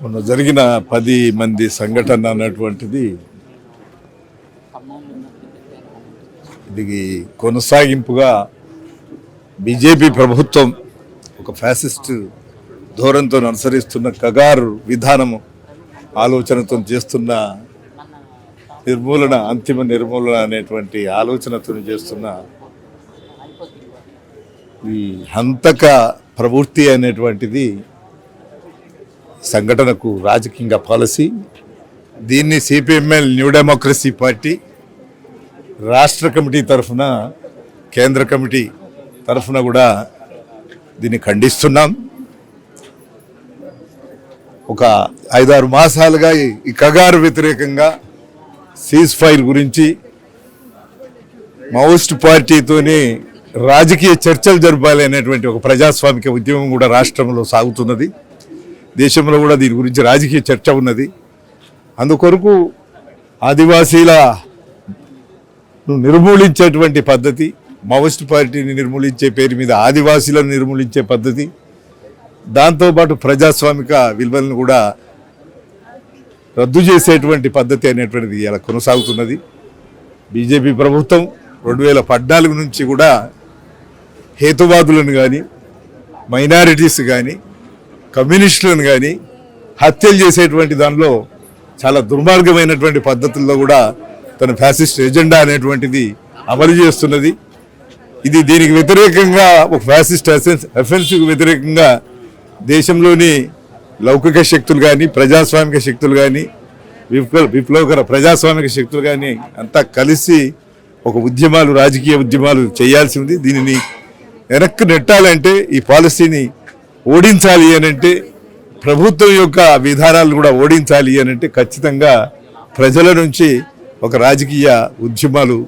మొన్న జరిగిన పది మంది సంఘటన అన్నటువంటిది ఇది కొనసాగింపుగా బీజేపీ ప్రభుత్వం ఒక ఫ్యాసిస్ట్ ధోరణితో అనుసరిస్తున్న కగారు విధానము ఆలోచనతో చేస్తున్న నిర్మూలన అంతిమ నిర్మూలన అనేటువంటి ఆలోచనతో చేస్తున్న ఈ హంతక ప్రవృత్తి అనేటువంటిది సంఘటనకు రాజకీయంగా పాలసీ దీన్ని సిపిఎంఎల్ న్యూ డెమోక్రసీ పార్టీ రాష్ట్ర కమిటీ తరఫున కేంద్ర కమిటీ తరఫున కూడా దీన్ని ఖండిస్తున్నాం. ఒక ఐదారు మాసాలుగా ఈ- కగారు వ్యతిరేకంగా సీజ్ ఫైల్ గురించి మావోయిస్ట్ పార్టీతోని రాజకీయ చర్చలు జరపాలి అనేటువంటి ఒక ప్రజాస్వామిక ఉద్యమం కూడా రాష్ట్రంలో సాగుతున్నది. దేశంలో కూడా దీని గురించి రాజకీయ చర్చ ఉన్నది. అందుకొరకు ఆదివాసీల నిర్మూలించేటువంటి పద్ధతి మావోయిస్ట్ పార్టీని నిర్మూలించే పేరు మీద ఆదివాసీలను నిర్మూలించే పద్ధతి దాంతోపాటు ప్రజాస్వామిక విలువలను కూడా రద్దు చేసేటువంటి పద్ధతి అనేటువంటిది ఇలా కొనసాగుతున్నది. బీజేపీ ప్రభుత్వం రెండు వేల పద్నాలుగు నుంచి కూడా హేతువాదులను కానీ మైనారిటీస్ కానీ కమ్యూనిస్టులను కానీ హత్యలు చేసేటువంటి దానిలో చాలా దుర్మార్గమైనటువంటి పద్ధతుల్లో కూడా తన ఫ్యాసిస్ట్ ఎజెండా అనేటువంటిది అమలు చేస్తున్నది. ఇది దీనికి వ్యతిరేకంగా ఒక ఫ్యాసిస్ట్ అఫెన్స్కి వ్యతిరేకంగా దేశంలోని లౌకిక శక్తులు కానీ ప్రజాస్వామిక శక్తులు కానీ విప్లవ విప్లవకర ప్రజాస్వామిక శక్తులు కానీ అంతా కలిసి ఒక ఉద్యమాలు రాజకీయ ఉద్యమాలు చేయాల్సి ఉంది. దీనిని వెనక్కి నెట్టాలంటే ఈ పాలసీని ఓడించాలి అని అంటే ప్రభుత్వం యొక్క విధానాలు కూడా ఓడించాలి అని అంటే ఖచ్చితంగా ప్రజల నుంచి ఒక రాజకీయ ఉద్యమాలు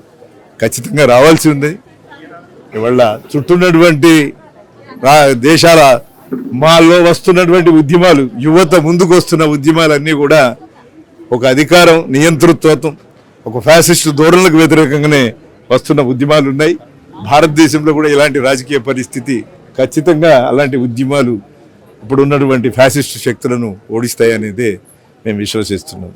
ఖచ్చితంగా రావాల్సి ఉంది. ఇవాళ చుట్టూన్నటువంటి రా- దేశాల మాలో వస్తున్నటువంటి ఉద్యమాలు యువత ముందుకు వస్తున్న ఉద్యమాలన్నీ కూడా ఒక అధికారం నియంతృత్వం ఒక ఫ్యాసిస్ట్ ధోరణులకు వ్యతిరేకంగానే వస్తున్న ఉద్యమాలు ఉన్నాయి. భారతదేశంలో కూడా ఇలాంటి రాజకీయ పరిస్థితి ఖచ్చితంగా అలాంటి ఉద్యమాలు ఇప్పుడు ఉన్నటువంటి ఫ్యాసిస్ట్ శక్తులను ఓడిస్తాయనేదే మేము విశ్వసిస్తున్నాం.